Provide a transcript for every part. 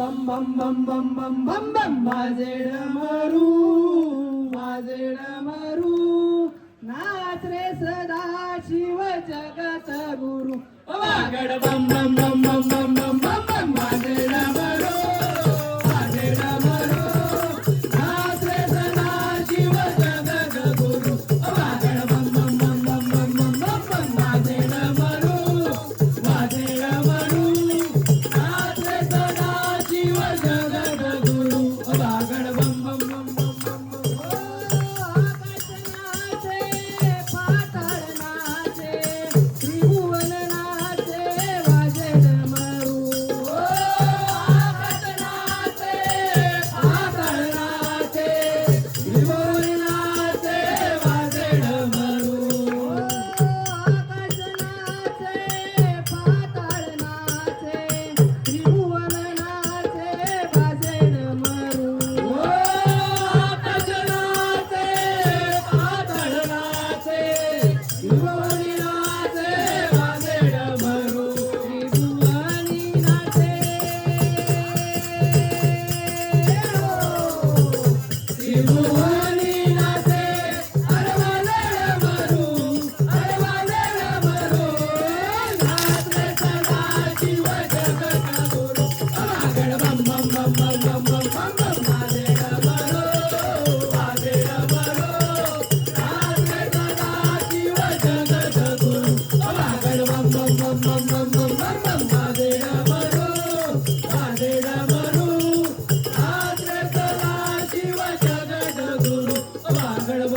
बम बम बम बम बम बम बम माझे डमरू माझे डमरू नाच रे सदा शिव जगत गुरु. बम बम बम Thank you.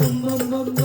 bum bum bum bum.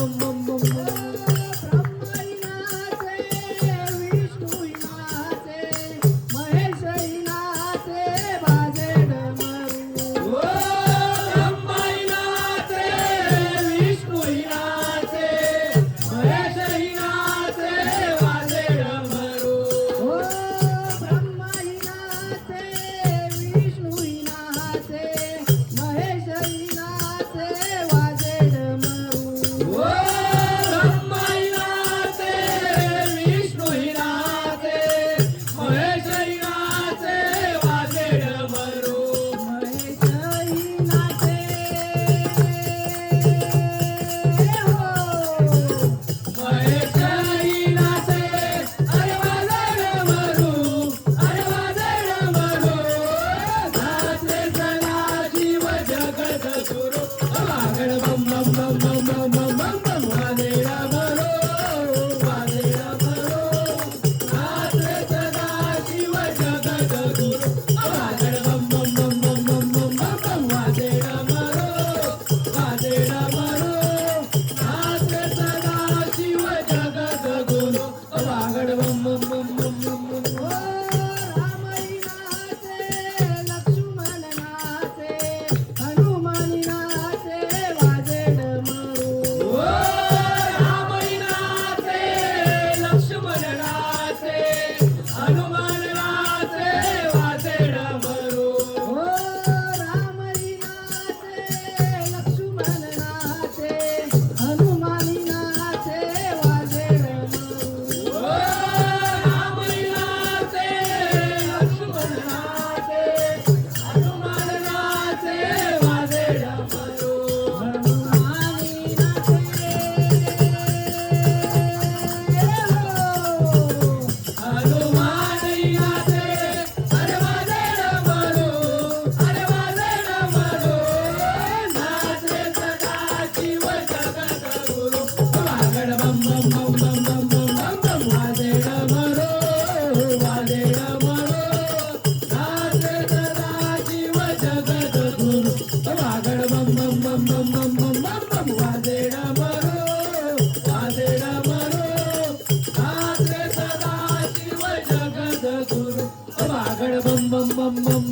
bum bum bum